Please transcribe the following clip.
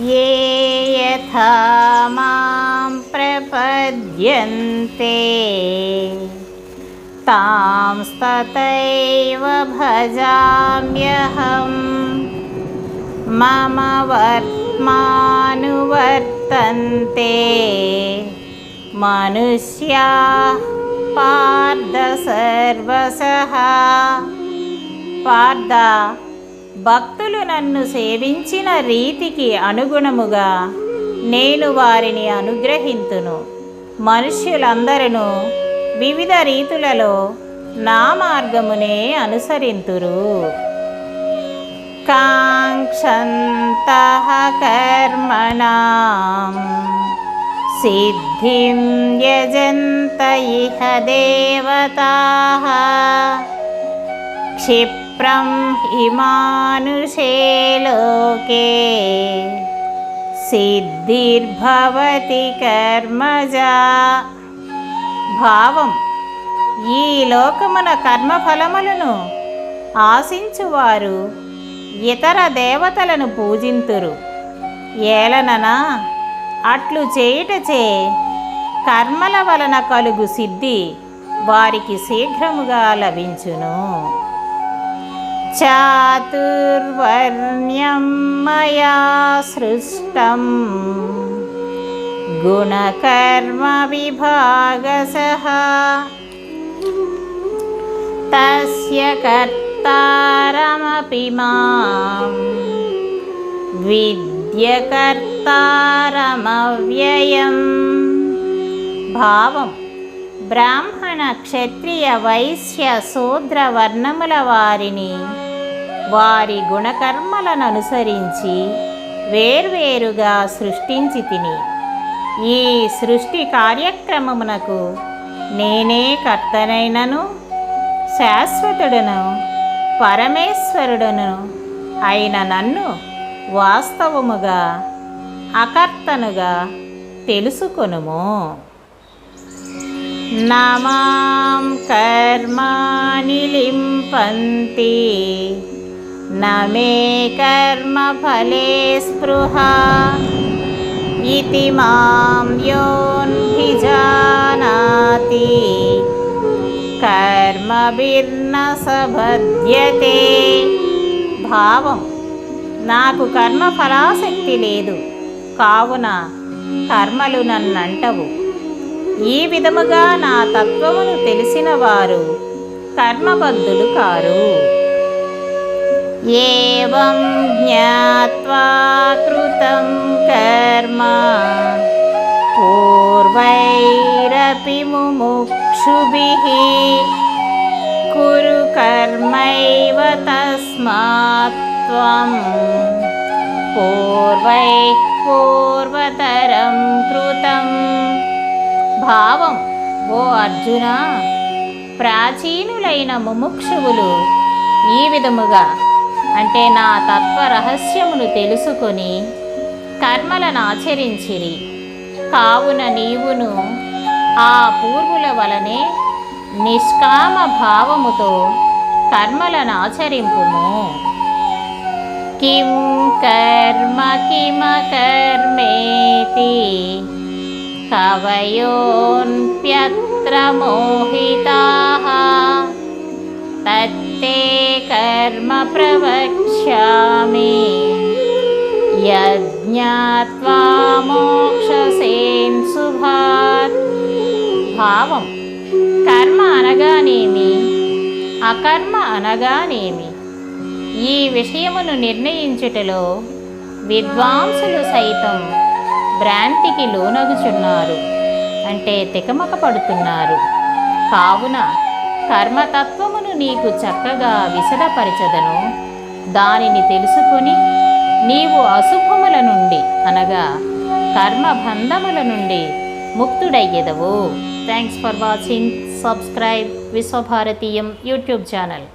ये यथा मां प्रपद्यन्ते। तांस्ततैव भजाम्यहं। मम वर्त्मानुवर्तन्ते मनुष्या मनुष्याः सर्वसः। पादा భక్తులు నన్ను సేవించిన రీతికి అనుగుణముగా నేను వారిని అనుగ్రహింతును. మనుష్యులందరూ వివిధ రీతులలో నా మార్గమునే అనుసరింతురు. కాంక్షంత కర్మణాం సిద్ధిం యజంత ఇహ దేవతాః క్షిప్ హిమానుషే లోకే సిద్ధిర్భవతి కర్మజ భావం ఈ లోకమున కర్మఫలములను ఆశించువారు ఇతర దేవతలను పూజింతురు. ఏలననా అట్లు చేయుటచే కర్మల వలన కలుగు సిద్ధి వారికి శీఘ్రముగా లభించును. चातुर्वर्ण्यं मया सृष्टम्। गुणकर्मविभागसः। तस्य कर्तारमपि मां विद्यकर्तारमव्ययम्। भावम्। బ్రాహ్మణ క్షత్రియ వైశ్య శూద్ర వర్ణముల వారిని వారి గుణకర్మలను అనుసరించి వేర్వేరుగా సృష్టించి తిని. ఈ సృష్టి కార్యక్రమమునకు నేనే కర్తనైనను శాశ్వతుడను పరమేశ్వరుడను అయిన నన్ను వాస్తవముగా అకర్తనుగా తెలుసుకొనుము. నమాం కర్మాని లింపంతి. నమే కర్మఫలే స్పృహ. ఇతి మాం యోన్భిజానాతి కర్మభిర్న సభద్యతే భావం నాకు కర్మ ఫలాసక్తి లేదు. కావున కర్మలు నన్నంటవు. ఈ విధముగా నా తత్వమును తెలిసిన వారు కర్మబద్ధులు కారు. ఏవం జ్ఞాత్వా కృతం కర్మ పూర్వైరపి ముముక్షుభిः కురు కర్మైవ తస్మాత్వం పూర్వై పూర్వతరం కృతం భావం. ఓ అర్జున ప్రాచీనులైన ముముక్షువులు ఈ విధముగా అంటే నా తత్వ రహస్యమును తెలుసుకొని కర్మలను ఆచరించిరి. కావున నీవును ఆ పూర్వుల వలనే నిష్కామ భావముతో కర్మలను ఆచరింపుము. కిం కర్మ కిమ కర్మేతి కవయోన్ప్యత్ర మోహితాః తత్తే కర్మ ప్రవక్ష్యామి యజ్ఞాత్వా మోక్షసేన్ సుభాత్ భావం కర్మ అనగానేమి అకర్మ అనగానేమి ఈ విషయమును నిర్ణయించుటలో విద్వాంసులు సైతం భ్రాంతికి లోనగుచున్నారు. అంటే తికమక పడుతున్నారు. కావున కర్మతత్వమును నీకు చక్కగా విశదపరచదను. దానిని తెలుసుకొని నీవు అశుభముల నుండి అనగా కర్మబంధముల నుండి ముక్తుడయ్యెదవు. Thanks for watching subscribe Vishwabharatiyam YouTube channel